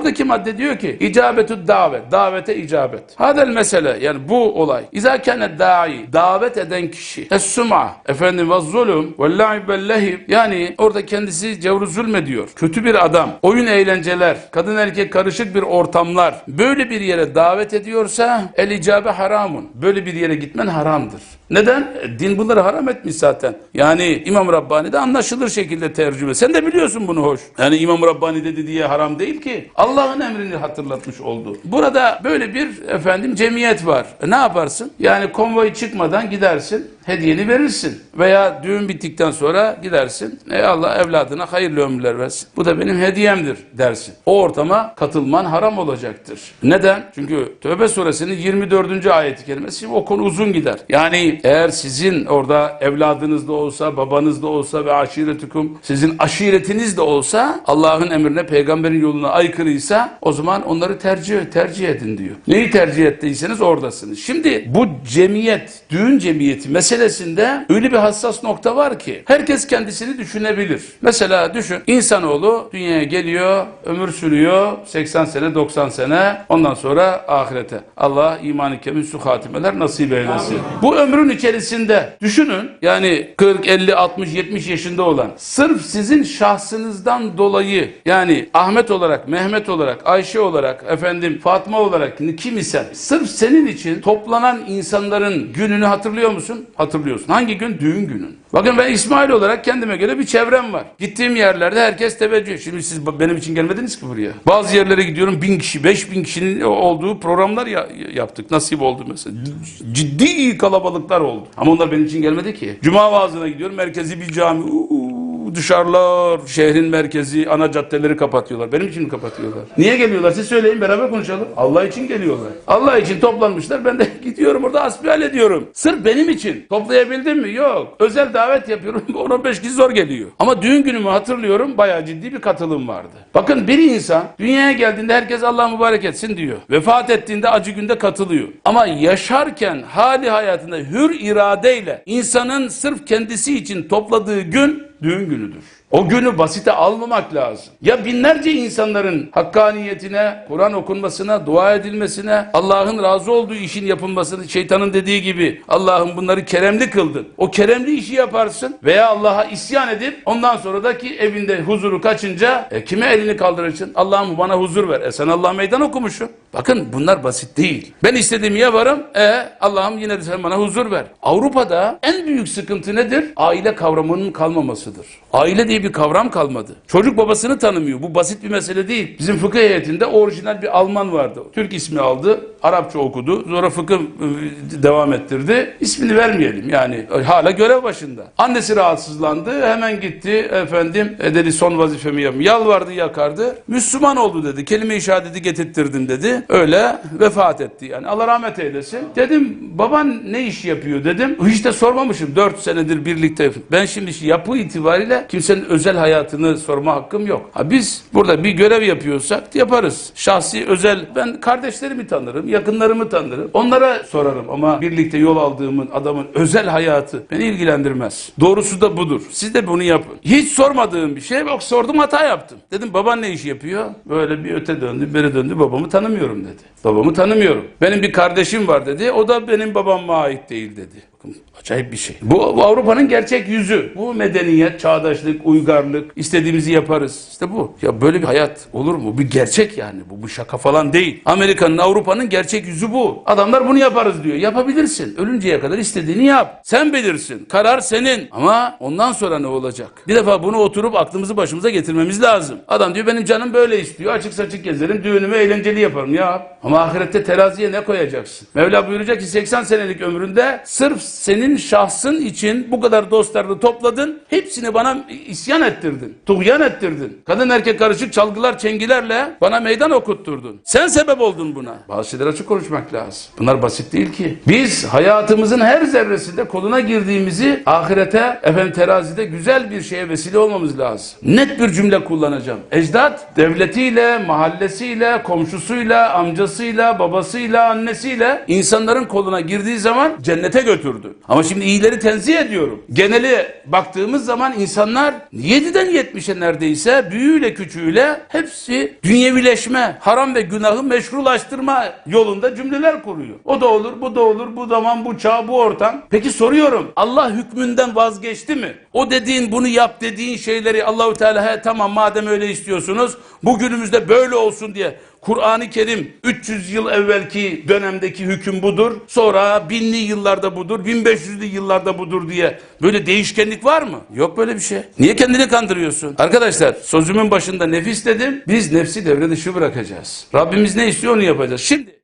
Oradaki madde diyor ki icabetü davet. Davete icabet. Hadel mesele yani bu olay. İza kâne da'i davet eden kişi. Es-sum'a efendim ve zulüm ve la'ib ve lehib yani orada kendisi cevru zulmediyor. Kötü bir adam. Oyun eğlenceler. Kadın erkek karışık bir ortamlar. Böyle bir yere davet ediyorsa el icabe haramun. Böyle bir yere gitmen haramdır. Neden? E, Din bunları haram etmiş zaten. Yani İmam Rabbani de anlaşılır şekilde tercüme. Sen de biliyorsun bunu hoş. Yani İmam Rabbani dedi diye haram değil ki. Allah'ın emrini hatırlatmış oldu. Burada böyle bir efendim cemiyet var. E, ne yaparsın? Yani konvoy çıkmadan gidersin. Hediyeni verirsin. Veya düğün bittikten sonra gidersin. Ey Allah evladına hayırlı ömürler versin. Bu da benim hediyemdir dersin. O ortama katılman haram olacaktır. Neden? Çünkü Tövbe suresinin 24. ayeti kerimesi şimdi o konu uzun gider. Yani eğer sizin orada evladınız da olsa, babanız da olsa ve aşiretüküm sizin aşiretiniz de olsa Allah'ın emrine, peygamberin yoluna aykırıysa o zaman onları tercih tercih edin diyor. Neyi tercih ettiyseniz oradasınız. Şimdi bu cemiyet, düğün cemiyeti meselesinde öyle bir hassas nokta var ki herkes kendisini düşünebilir. Mesela düşün insanoğlu dünyaya geliyor, ömür sürüyor 80 sene 90 sene ondan sonra ahirete. Allah imanı kemin su hatimeler nasip eylesin. Bu ömrün içerisinde düşünün yani 40, 50, 60, 70 yaşında olan sırf sizin şahsınızdan dolayı yani Ahmet olarak, Mehmet olarak, Ayşe olarak, efendim Fatma olarak kim isen sırf senin için toplanan insanların gününü hatırlıyor musun? Hatırlıyorsun. Hangi gün? Düğün günün. Bakın ben İsmail olarak kendime göre bir çevrem var. Gittiğim yerlerde herkes teveccüh. Şimdi siz benim için gelmediniz ki buraya. Bazı yerlere gidiyorum bin kişi, beş bin kişinin olduğu programlar ya- yaptık. Nasip oldu mesela. Ciddi kalabalıklar oldu. Ama onlar benim için gelmedi ki. Cuma vaazına gidiyorum. Merkezi bir cami. Uuu, dışarılar, şehrin merkezi, ana caddeleri kapatıyorlar. Benim için mi kapatıyorlar? Niye geliyorlar? Siz söyleyin beraber konuşalım. Allah için geliyorlar. Allah için toplanmışlar. Ben de gidiyorum orada asbihal ediyorum. Sırf benim için. Toplayabildim mi? Yok. Özel davet yapıyorum. 10-15 kişi zor geliyor. Ama düğün günümü hatırlıyorum. Bayağı ciddi bir katılım vardı. Bakın bir insan dünyaya geldiğinde herkes Allah mübarek etsin diyor. Vefat ettiğinde acı günde katılıyor. Ama yaşarken hali hayatında hür iradeyle insanın sırf kendisi için topladığı gün düğün günüdür. O günü basite almamak lazım. Ya binlerce insanların hakkaniyetine, Kur'an okunmasına, dua edilmesine, Allah'ın razı olduğu işin yapılmasını, şeytanın dediği gibi Allah'ım bunları keremli kıldın. O keremli işi yaparsın veya Allah'a isyan edip ondan sonradaki evinde huzuru kaçınca e, kime elini kaldırırsın? Allah'ım bana huzur ver. E sen Allah meydan okumuşsun. Bakın bunlar basit değil. Ben istediğimi yaparım. E Allah'ım yine de sen bana huzur ver. Avrupa'da en büyük sıkıntı nedir? Aile kavramının kalmamasıdır. Aile diye bir kavram kalmadı. Çocuk babasını tanımıyor. Bu basit bir mesele değil. Bizim fıkıh heyetinde orijinal bir Alman vardı. Türk ismi aldı. Arapça okudu. Sonra fıkıh e, devam ettirdi. İsmini vermeyelim yani. Hala görev başında. Annesi rahatsızlandı. Hemen gitti. Efendim e, dedi son vazifemi yapayım. Yalvardı yakardı. Müslüman oldu dedi. Kelime-i şehadeti getirttirdim dedi. Öyle vefat etti yani. Allah rahmet eylesin. Dedim baban ne iş yapıyor dedim. Hiç de sormamışım. Dört senedir birlikte. Ben şimdi yapı itibariyle kimsenin özel hayatını sorma hakkım yok. Ha biz burada bir görev yapıyorsak yaparız. Şahsi özel ben kardeşlerimi tanırım, yakınlarımı tanırım. Onlara sorarım ama birlikte yol aldığımın adamın özel hayatı beni ilgilendirmez. Doğrusu da budur. Siz de bunu yapın. Hiç sormadığım bir şey yok sordum hata yaptım. Dedim baban ne iş yapıyor? Böyle bir öte döndü, beri döndü. Babamı tanımıyorum dedi. Babamı tanımıyorum. Benim bir kardeşim var dedi. O da benim babama ait değil dedi. Bakın acayip bir şey. Bu, Avrupa'nın gerçek yüzü. Bu medeniyet, çağdaşlık, uygarlık, istediğimizi yaparız. İşte bu. Ya böyle bir hayat olur mu? Bir gerçek yani. Bu, bu şaka falan değil. Amerika'nın, Avrupa'nın gerçek yüzü bu. Adamlar bunu yaparız diyor. Yapabilirsin. Ölünceye kadar istediğini yap. Sen bilirsin. Karar senin. Ama ondan sonra ne olacak? Bir defa bunu oturup aklımızı başımıza getirmemiz lazım. Adam diyor benim canım böyle istiyor. Açık saçık gezerim. Düğünümü eğlenceli yaparım. Ya ama ahirette teraziye ne koyacaksın? Mevla buyuracak ki 80 senelik ömründe sırf senin şahsın için bu kadar dostlarını topladın. Hepsini bana isyan ettirdin. Tuğyan ettirdin. Kadın erkek karışık çalgılar çengilerle bana meydan okutturdun. Sen sebep oldun buna. Bazı şeyler açık konuşmak lazım. Bunlar basit değil ki. Biz hayatımızın her zerresinde koluna girdiğimizi ahirete efendim terazide güzel bir şeye vesile olmamız lazım. Net bir cümle kullanacağım. Ecdat devletiyle, mahallesiyle, komşusuyla, amcasıyla, babasıyla, annesiyle insanların koluna girdiği zaman cennete götürdü. Gördü. Ama şimdi iyileri tenzih ediyorum. Geneli baktığımız zaman insanlar 7'den 70'e neredeyse büyüğüyle küçüğüyle hepsi dünyevileşme, haram ve günahı meşrulaştırma yolunda cümleler kuruyor. O da olur, bu da olur, bu zaman, bu çağ, bu ortam. Peki soruyorum Allah hükmünden vazgeçti mi? O dediğin bunu yap dediğin şeyleri Allahu Teala he tamam madem öyle istiyorsunuz bugünümüzde böyle olsun diye Kur'an-ı Kerim 300 yıl evvelki dönemdeki hüküm budur. Sonra binli yıllarda budur, 1500'lü yıllarda budur diye böyle değişkenlik var mı? Yok böyle bir şey. Niye kendini kandırıyorsun? Arkadaşlar sözümün başında nefis dedim. Biz nefsi devre dışı bırakacağız. Rabbimiz ne istiyor onu yapacağız. Şimdi